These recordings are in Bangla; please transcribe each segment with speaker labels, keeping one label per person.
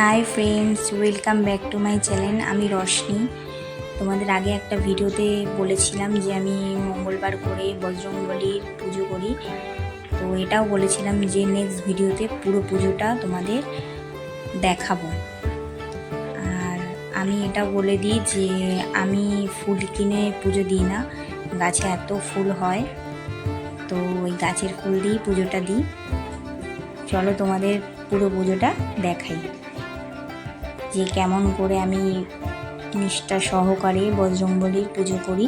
Speaker 1: Hi friends welcome back to my channel আমি রশনি। তোমাদের আগে একটা ভিডিওতে বলেছিলাম যে আমি মঙ্গলবার করে বজরংবলির পুজো করি। তো এটাও বলেছিলাম যে নেক্সট ভিডিওতে পুরো পুজোটা তোমাদের দেখাবো। আর আমি এটা বলে দিই যে আমি ফুল কিনে পুজো দিই না, গাছে এত ফুল হয়। তো ওই গাছের ফুল দিয়েই পুজোটা দিই। চলো তোমাদের পুরো পুজোটা দেখাই। যে কেমন করে আমি নিষ্ঠা সহকারে বজরংবলির পুজো করি,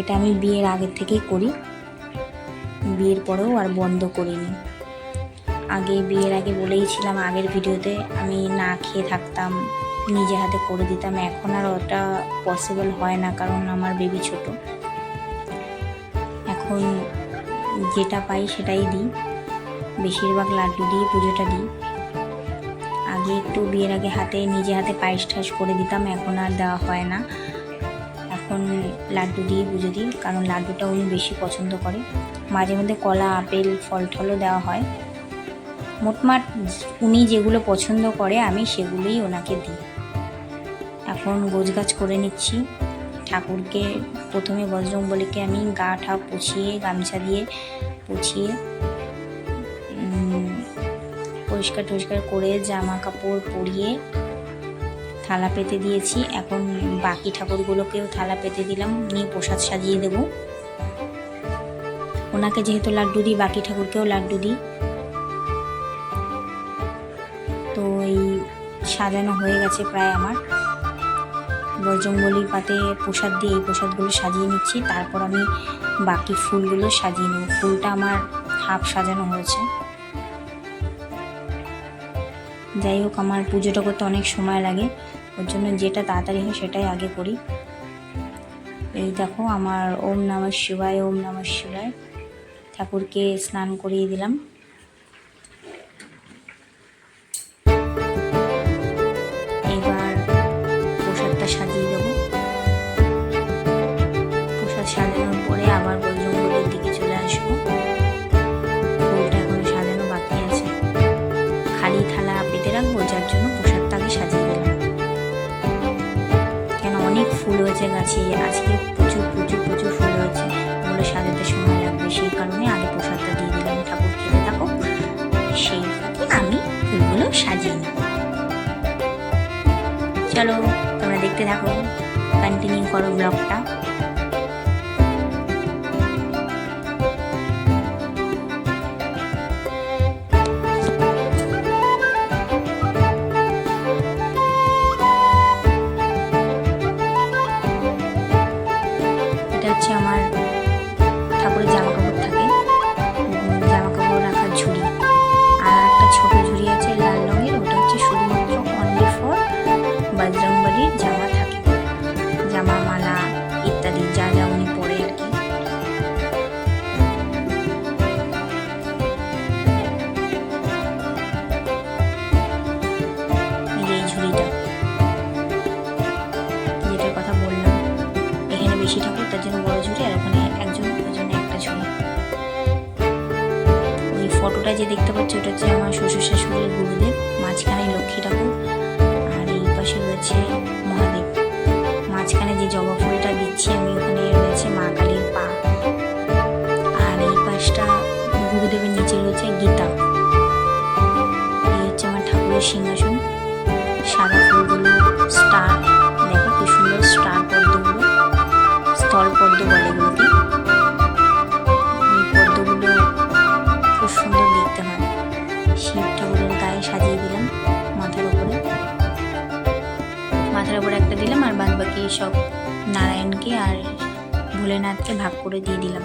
Speaker 1: এটা আমি বিয়ের আগের থেকেই করি। বিয়ের পরেও আর বন্ধ করিনি। আগে বিয়ের আগে বলেইছিলাম আগের ভিডিওতে আমি না খেয়ে থাকতাম, নিজে হাতে করে দিতাম, এখন আর ওটা পসিবল হয় না কারণ আমার বেবি ছোট। এখন যেটা পাই সেটাই দিই, বেশিরভাগ লাড্ডু দিয়ে পুজোটা দিই। একটু বিয়ের আগে হাতে, নিজে হাতে পায়েস ঠাস করে দিতাম, এখন আর দেওয়া হয় না। এখন লাড্ডু দিয়ে পুজো দিই, কারণ লাড্ডুটা উনি বেশি পছন্দ করে। মাঝে মধ্যে কলা, আপেল, ফল টলও দেওয়া হয়। মোটমাট উনি যেগুলো পছন্দ করে, আমি সেগুলোই ওনাকে দিই। এখন গোছগাছ করে নিচ্ছি। ঠাকুরকে প্রথমে বজরংবলীকে আমি গা ঠা পুছিয়ে গামছা দিয়ে পুছিয়ে পরিষ্কার টরিষ্কার করে জামা কাপড় পরিয়ে থালা পেতে দিয়েছি। এখন বাকি ঠাকুরগুলোকেও থালা পেতে দিলাম। নিয়ে প্রসাদ সাজিয়ে দেব। ওনাকে যেহেতু লাড্ডু দিই, বাকি ঠাকুরকেও লাড্ডু দিই। তো এই সাজানো হয়ে গেছে প্রায় আমার। বজরংবলির পাতে প্রসাদ দিয়ে এই প্রসাদগুলো সাজিয়ে নিচ্ছি। তারপর আমি বাকি ফুলগুলো সাজিয়ে নেব। ফুলটা আমার হাফ সাজানো হয়েছে। যাই হোক, আমার পুজোটা করতে অনেক সময় লাগে। ওর জন্য যেটা তাড়াতাড়ি হয় সেটাই আগে করি। এই দেখো, আমার ওম নমঃ শিবায়, ওম নমঃ শিবায়। ঠাকুরকে স্নান করিয়ে দিলাম। হয়েছে আজকে প্রচুর প্রচুর প্রচুর ফুল হয়েছে ওগুলো সাজাতে সময় লাগবে, সেই কারণে আগে প্রসাদটা দিয়ে দিলাম ঠাকুর খেতে। থাকো সেই আমি ফুলগুলো সাজিয়ে নেব চলো, তোমরা দেখতে থাকো। কন্টিনিউ করো ব্লগটা নিচে রয়েছে গীতা। এই হচ্ছে আমার ঠাকুরের সিংহাসন। সাদা ফুলগুলো স্টার দেখো কি সুন্দর স্টার পদ্মগুলো, স্থল পদ্ম বলে এগুলোকে। এই পদ্মগুলো খুব সুন্দর দেখতে হয়। শিব ঠাকুরের গায়ে সাজিয়ে দিলাম মাথার উপরে। মাথার উপরে একটা দিলাম আর বাদ বাকি সব নারায়ণকে আর ভোলেনাথকে ভাগ করে দিয়ে দিলাম।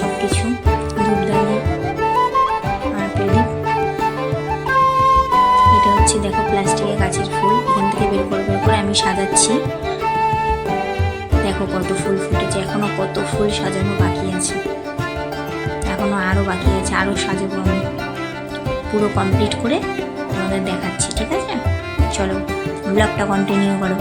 Speaker 1: সব কিছু ধূপদানি আর প্রদীপ এটা হচ্ছে, দেখো, প্লাস্টিকের গাছের ফুল। এখান থেকে বের করে বের করে আমি সাজাচ্ছি। দেখো কত ফুল ফুটেছে, এখনও কত ফুল সাজানো বাকি আছে। এখনও আরও বাকি আছে আরও সাজাবো আমি। পুরো কমপ্লিট করে তোমাদের দেখাচ্ছি, ঠিক আছে? চলো ব্লগটা কন্টিনিউ করো।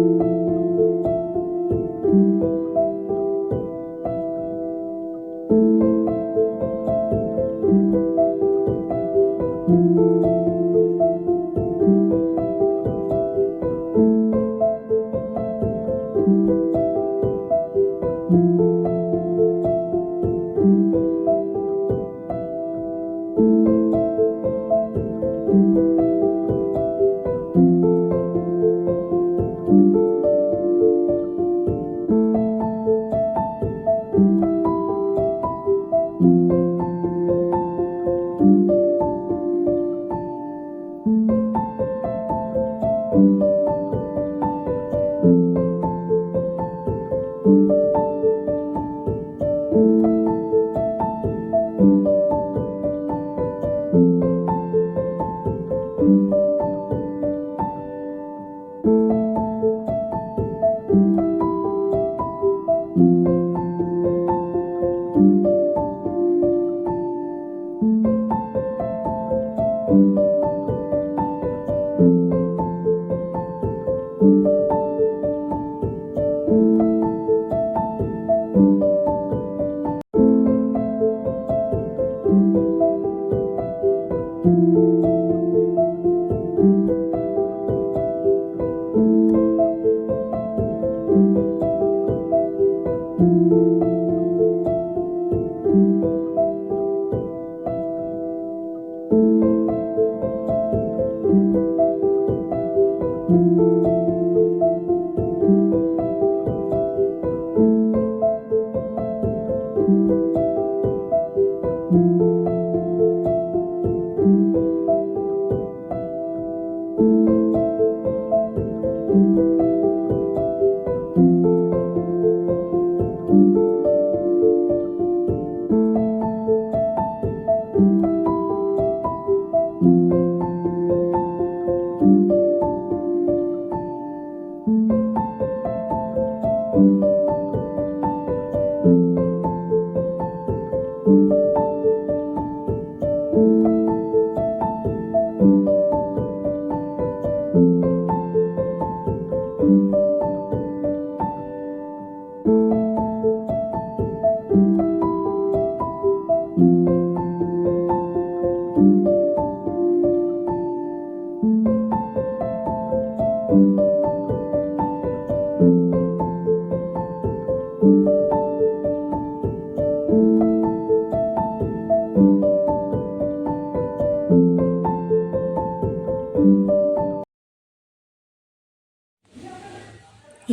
Speaker 1: Thank you.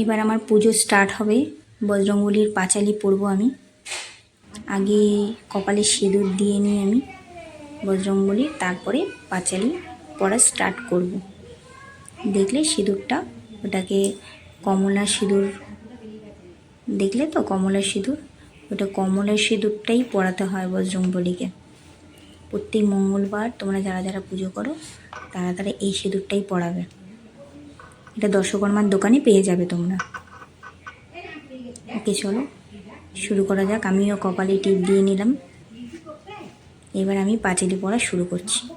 Speaker 2: এবার আমার পুজো স্টার্ট হবে। বজরংবলির পাঁচালি পরবো আমি। আগে কপালে সিঁদুর দিয়ে নিই আমি বজরংবলী তারপরে পাঁচালি পড়া স্টার্ট করব। দেখলে সিঁদুরটা, ওটাকে কমলা সিঁদুর, দেখলে তো কমলা সিঁদুর? ওটা কমলা সিঁদুরটাই পড়াতে হয় বজরংবলীকে প্রত্যেক মঙ্গলবার তোমরা যারা যারা পুজো করো, তারা তারা এই সিঁদুরটাই পড়াবে। এটা দর্শকর্মার দোকানে পেয়ে যাবে তোমরা। ওকে, চলো। শুরু করা যাক। আমিও কপালে টিপ দিয়ে নিলাম। এবার আমি পাঁচিলি পড়া শুরু করছি।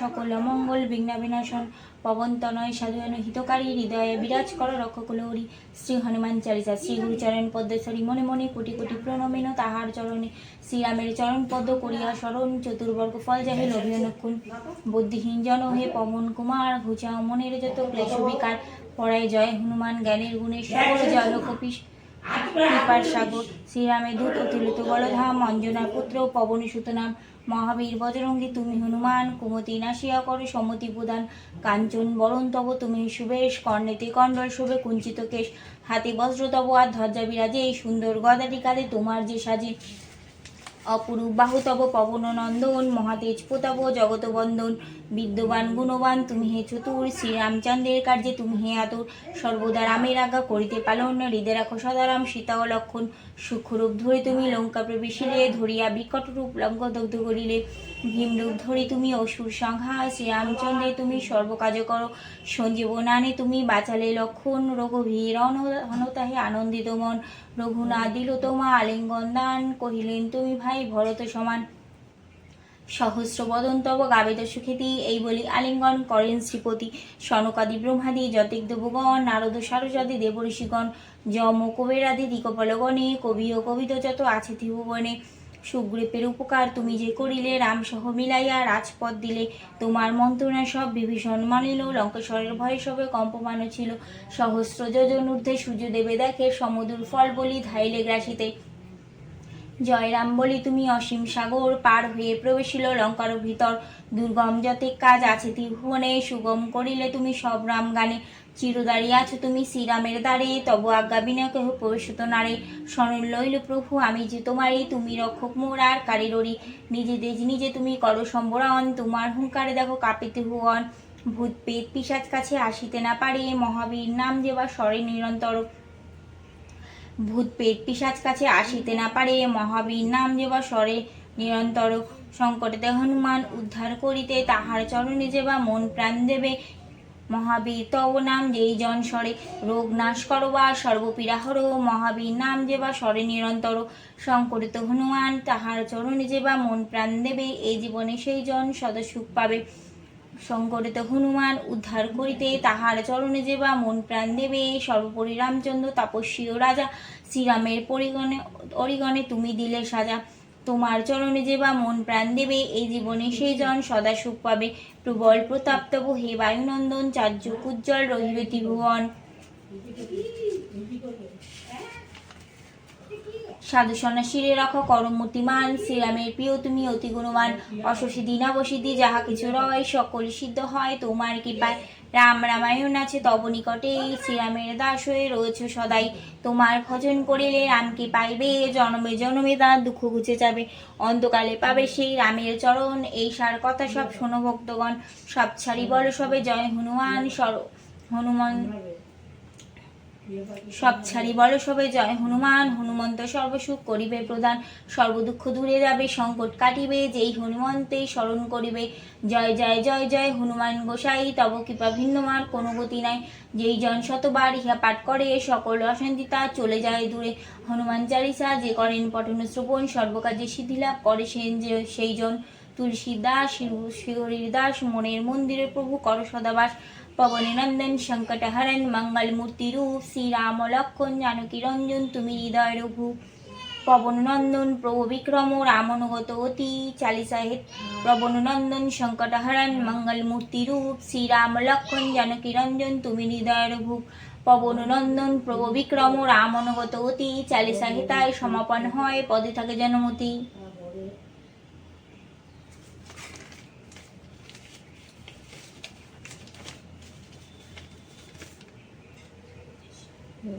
Speaker 2: সকল মঙ্গল বিঘ্ন বিনাশন পবন তনয় সাধুয়ান, হিতকারী হৃদয়ে বিরাজ কর রক্ষকুলহরি। শ্রী হনুমান চালিসা, শ্রী গুরুচরণ পদ্মেশ্বরী, মনে মনে কোটি কোটি প্রণমেন তাহার চরণে। শ্রীরামের চরণ পদ্ম করিয়া স্মরণ চতুর্বর্গ ফল যাহে লভিয়নক্ষণ বুদ্ধিহীন জন হে পবন কুমার ঘুচাও মনের যত ক্লেশ বিকার। পড়ায় জয় হনুমান, জ্ঞানের গুণে সকল জল কপিস কৃপার সাগর শ্রীরামের দূত অতিরিত বলধাম, অঞ্জনার পুত্র পবন সুতনাম মহাবীর বজরঙ্গী, তুমি হনুমান, কুমতি নাসিয়া করো সমতি প্রদান। কাঞ্চন বরণ তব, তুমি সুবেশ, কর্ণেতে কণ্ডল শুভে, কুঞ্চিত কেশ। হাতে বজ্র তব, আর ধ্বজা বিরাজে এই সুন্দর গদাটি কালে তোমার যে সাজে। অপরূপ বাহুতব পবন নন্দন, মহাতেজ প্রতাপ জগত বন্দন বিদ্যবান গুণবান, তুমি হে চতুর, শ্রীরামচন্দ্রের কার্যে তুমি হে আতুর, সর্বদা রামের আজ্ঞা করিতে পালন, হৃদয় রাখো সদারাম সীতা ও লক্ষণ, সুখরূপ ধরে তুমি লঙ্কা প্রবেশিলে, ধরিয়া বিকট রূপ দগ্ধ করিলে। ভীমরূপ ধরি তুমি অসুর সংহার, শ্রীরামচন্দ্রে তুমি সর্বকাজ করো। সঞ্জীবনানে তুমি বাঁচালে লক্ষণ রঘুভীর অনতাহে আনন্দিত মন। রঘুনাথ দিল তোমা আলিঙ্গন দান, কহিলেন তুমি ভাই ভরত সমান। সহস্র বদন তব গাবেদ সুখেতি, এই বলি আলিঙ্গন করেন শ্রীপতি। সনকাদি ব্রহ্মাদি, যতিক দেবগণ, নারদ সারসাদি দেবঋষিগণ। যম কুবেরাদি, দিকপলগণে, কবি ও কবিত যত আছে ত্রিভুবনে।
Speaker 1: সুগ্রীবের উপকার তুমি যে করিলে রাম সহ মিলাইয়া রাজপথ দিলে। তোমার মন্ত্রণা সব বিভীষণ মানিল, লঙ্কেশ্বরের ভয়ে সবে কম্পমানও ছিল। সহস্র যোজন ঊর্ধ্বে সূর্য দেবে দেখে সমুদুর ফল বলি ধাইলে গ্রাসিতে। জয়রাম বলি তুমি অসীম সাগর, পার হয়ে প্রবেশিল লঙ্কার ভিতর। দুর্গম যতে কাজ আছে ত্রিভুবনে, সুগম করিলে তুমি সব রাম গানে। চিরদারি আছো তুমি, শ্রীরামের দ্বারে, তব আজ্ঞা বিনা কেহ প্রবেশিত নারে, স্মরণ লইল প্রভু, আমি যে তোমারই, তুমি রক্ষক মোর আর কারিররি নিজে দেজ নিজে তুমি করো সম্বরণ, তোমার হুঙ্কারে দেখো কাঁপিতে হুয়ন। ভূত পেট পিসাজ কাছে আসিতে না পারে, মহাবীর নাম যে বা স্বরে নিরন্তর। ভূত পেট পিসাজ কাছে আসিতে না পারে, মহাবীর নাম যে বা স্বরে নিরন্তর। সংকটে হনুমান উদ্ধার করিতে তাহার চরণে যে বা মন প্রাণ দেবে মহাবীর তব নাম যেই জন স্বরে, রোগ নাশ করো বা সর্বপীড়া হরো মহাবীর নাম যে বা স্বরে নিরন্তর সংকটিত হনুমান, তাহার চরণে যে বা মন প্রাণ দেবে এই জীবনে সেই জন সদা সুখ পাবে। সংকটিত হনুমান উদ্ধার করিতে তাহার চরণে যে বা মন প্রাণ দেবে, সর্বোপরি রামচন্দ্র তপস্বী ও রাজা, শ্রীরামের পরিগণে, অরিগণে তুমি দিলে সাজা। তোমার চরণে যে বা মন প্রাণ দেবে এই জীবনে সেই জন সদা সুখ পাবে। প্রবল প্রতাপ তব হে বায়ুনন্দন চার্যক উজ্জ্বল রহিবে ত্রিভুবন। সাধু সন্ন্যাসীরে রাখ করমূর্তিমান শ্রীরামের প্রিয় তুমি অতি গুণমান অশসী দিনাবসিদ্ধি যাহা কিছু রয় সকল সিদ্ধ হয় তোমার কৃপায়। রাম রামায়ণ আছে, তব নিকটে শ্রীরামের দাস হয়ে রয়েছে সদাই। তোমার ভজন করিলে রামকে পাইবে? জনমে জনমে তার দুঃখ ঘুচে যাবে। অন্ধকালে পাবে সেই রামের চরণ। এই সার কথা সব শোনো ভক্তগণ। সব ছাড়ি বল সবে জয় হনুমান সর হনুমান সব ছাড়ি বল সবে জয়। হনুমান, হনুমন্ত সর্বসুখ করিবে প্রদান। সর্বদুঃখ দূরে যাবে, সংকট কাটিবে। যেই হনুমন্তে স্মরণ করিবে, জয় জয় জয় জয়। হনুমান গোসাই, তব কৃপা ভিন্নমার, কোনো গতি নাই। যেই জন শতবার ইহা পাঠ করে, সকল অশান্তি তা চলে যায় দূরে। হনুমান চালিসা, যে করেন পঠন শ্রবণ, সর্বকাজে সিদ্ধিলাভ করে সেন যে, সেই জন। তুলসী দাস শিহরির দাস, মনের মন্দিরে প্রভু কর সদাবাস। পবনী নন্দন সংকটহরণ মঙ্গল মূর্তি রূপ শ্রীরাম লক্ষণ জানকী রঞ্জন তুমি হৃদয় রঘু পবন নন্দন প্রভু বিক্রম রামনুগত অতি চালিসা হেত পবন নন্দন সংকটহরণ মঙ্গল মূর্তি রূপ শ্রীরাম লক্ষণ জানকী রঞ্জন তুমি হৃদয় রঘু পবন নন্দন প্রভু বিক্রম রামনুগত অতি চালিসা হেতায় সমাপন হয়, পদে থাকে জনমতি।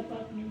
Speaker 2: apartment